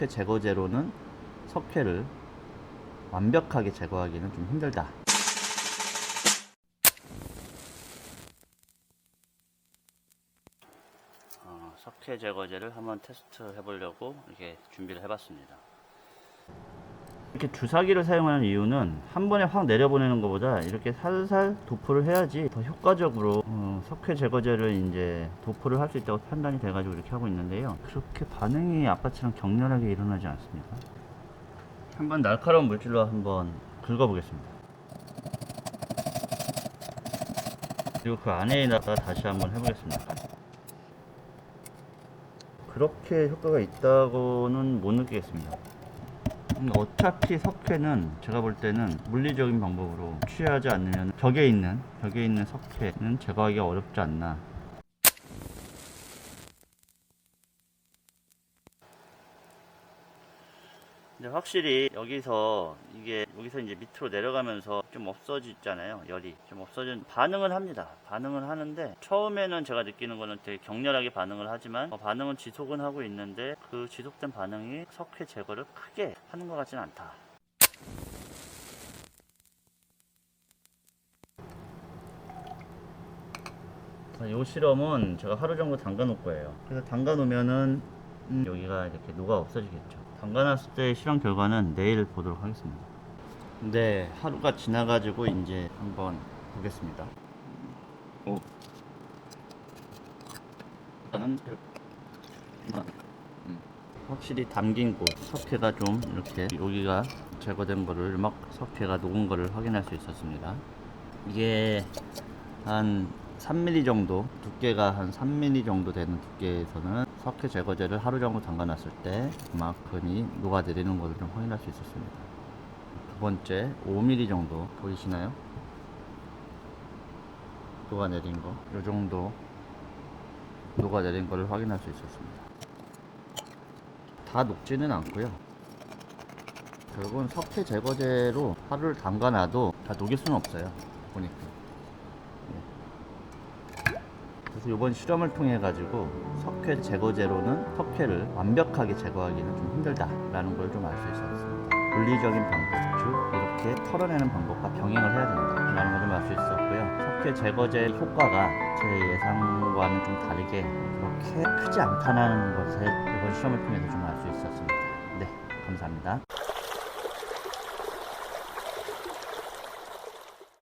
석회 제거제로는 석회를 완벽하게 제거하기는 좀 힘들다. 어, 석회 제거제를 한번 테스트 해보려고 이렇게 준비를 해봤습니다. 이렇게 주사기를 사용하는 이유는 한 번에 확 내려보내는 것보다 이렇게 살살 도포를 해야지 더 효과적으로 어, 석회 제거제를 이제 도포를 할 수 있다고 판단이 돼가지고 이렇게 하고 있는데요. 그렇게 반응이 아까처럼 격렬하게 일어나지 않습니다. 한번 날카로운 물질로 한번 긁어보겠습니다. 그리고 그 안에다가 다시 한번 해보겠습니다. 그렇게 효과가 있다고는 못 느끼겠습니다. 음, 어차피 석회는 제가 볼 때는 물리적인 방법으로 취하지 않으면 벽에 있는 벽에 있는 석회는 제거하기가 어렵지 않나. 근데 확실히 여기서 이게 여기서 이제 밑으로 내려가면서 좀 없어지잖아요 열이. 좀 없어진 반응은 합니다. 반응은 하는데 처음에는 제가 느끼는 거는 되게 격렬하게 반응을 하지만 어, 반응은 지속은 하고 있는데 그 지속된 반응이 석회 제거를 크게 하는 것 같지는 않다. 이 실험은 제가 하루 정도 담가 놓을 거예요. 그래서 담가 놓으면은 음, 여기가 이렇게 녹아 없어지겠죠 담가놨을 때 실험 결과는 내일 보도록 하겠습니다. 네, 하루가 지나가지고 이제 한번 보겠습니다. 오. 일단은 음, 확실히 담긴 곳 석회가 좀 이렇게 여기가 제거된 거를 막 석회가 녹은 거를 확인할 수 있었습니다. 이게 한 3mm 정도 두께가 한 3mm 정도 되는 두께에서는 석회 제거제를 하루 정도 담가놨을 때 그만큼이 녹아내리는 것을 좀 확인할 수 있었습니다. 두 번째 5mm 정도 보이시나요? 녹아내린 거, 이 정도 녹아내린 거를 확인할 수 있었습니다. 다 녹지는 않고요. 결국은 석회 제거제로 하루를 담가놔도 다 녹일 수는 없어요. 보니까. 그래서 이번 실험을 통해 가지고 석회 제거제로는 석회를 완벽하게 제거하기는 좀 힘들다라는 걸 좀 알 수 있었습니다. 물리적인 방법 즉 이렇게 털어내는 방법과 병행을 해야 된다라는 걸 좀 알 수 있었고요. 석회 제거제 효과가 제 예상과는 좀 다르게 그렇게 크지 않다는 것을 이번 실험을 통해서 좀 알 수 있었습니다. 네, 감사합니다.